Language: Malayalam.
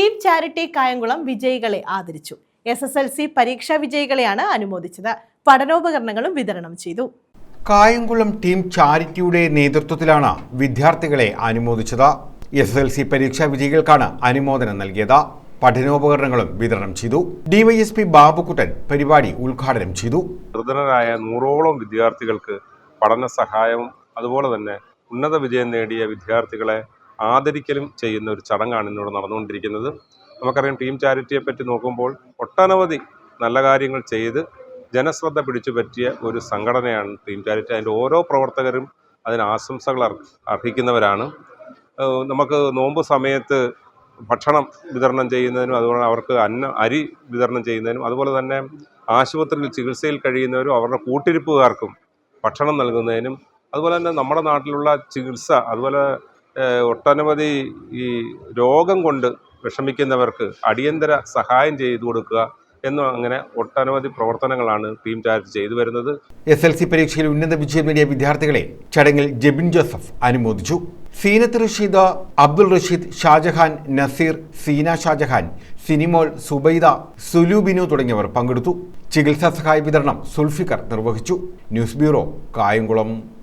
ടീം ചാരിറ്റി കായംകുളം വിജയികളെ ആദരിച്ചു. എസ് എസ് എൽ സി പരീക്ഷാ വിജയികളെയാണ് അനുമോദിച്ചത്. പഠനോപകരണങ്ങളും വിതരണം ചെയ്തു. കായംകുളം ടീം ചാരിറ്റിയുടെ നേതൃത്വത്തിലാണ് വിദ്യാർത്ഥികളെ അനുമോദിച്ചത്. എസ് എൽ സി പരീക്ഷാ വിജയികൾക്കാണ് അനുമോദനം നൽകിയത്. പഠനോപകരണങ്ങളും വിതരണം ചെയ്തു. ഡിവൈഎസ്പി ബാബുക്കുട്ടൻ പരിപാടി ഉദ്ഘാടനം ചെയ്തു. നിർധനരായ നൂറോളം വിദ്യാർത്ഥികൾക്ക് പഠന സഹായവും അതുപോലെ തന്നെ ഉന്നത വിജയം നേടിയ വിദ്യാർത്ഥികളെ ആദരിക്കലും ചെയ്യുന്ന ഒരു ചടങ്ങാണ് ഇന്നിവിടെ നടന്നുകൊണ്ടിരിക്കുന്നത്. നമുക്കറിയാം ടീം ചാരിറ്റിയെ പറ്റി നോക്കുമ്പോൾ ഒട്ടനവധി നല്ല കാര്യങ്ങൾ ചെയ്ത് ജനശ്രദ്ധ പിടിച്ചു പറ്റിയ ഒരു സംഘടനയാണ് ടീം ചാരിറ്റി. അതിന്റെ ഓരോ പ്രവർത്തകരും അതിന് ആശംസകൾ അർഹിക്കുന്നവരാണ്. നമുക്ക് നോമ്പ് സമയത്ത് ഭക്ഷണം വിതരണം ചെയ്യുന്നതിനും അതുപോലെ അവർക്ക് അന്ന അരി വിതരണം ചെയ്യുന്നതിനും അതുപോലെ തന്നെ ആശുപത്രിയിൽ ചികിത്സയിൽ കഴിയുന്നവരും അവരുടെ കൂട്ടിരിപ്പുകാർക്കും ഭക്ഷണം നൽകുന്നതിനും അതുപോലെ തന്നെ നമ്മുടെ നാട്ടിലുള്ള ചികിത്സ അതുപോലെ ഒട്ടനവധി ഈ രോഗം കൊണ്ട് വിഷമിക്കുന്നവർക്ക് അടിയന്തര സഹായം ചെയ്തു കൊടുക്കുക എന്നും അങ്ങനെ ഒട്ടനവധി പ്രവർത്തനങ്ങളാണ് ടീം ചാർജ് ചെയ്തു വരുന്നത്. എസ് എൽ സി പരീക്ഷയിൽ ഉന്നത വിജയം നേടിയ വിദ്യാർത്ഥികളെ ചടങ്ങിൽ ജെബിൻ ജോസഫ് അനുമോദിച്ചു. സീനത്ത് റഷീദ് അബ്ദുൾ റഷീദ് ഷാജഹാൻ നസീർ സീന ഷാജഹാൻ സിനിമോൾ സുബൈദ സുലൂബിനു തുടങ്ങിയവർ പങ്കെടുത്തു. ചികിത്സാ സഹായ വിതരണം സുൽഫിക്കർ നിർവഹിച്ചു. News bureau Kayamkulam.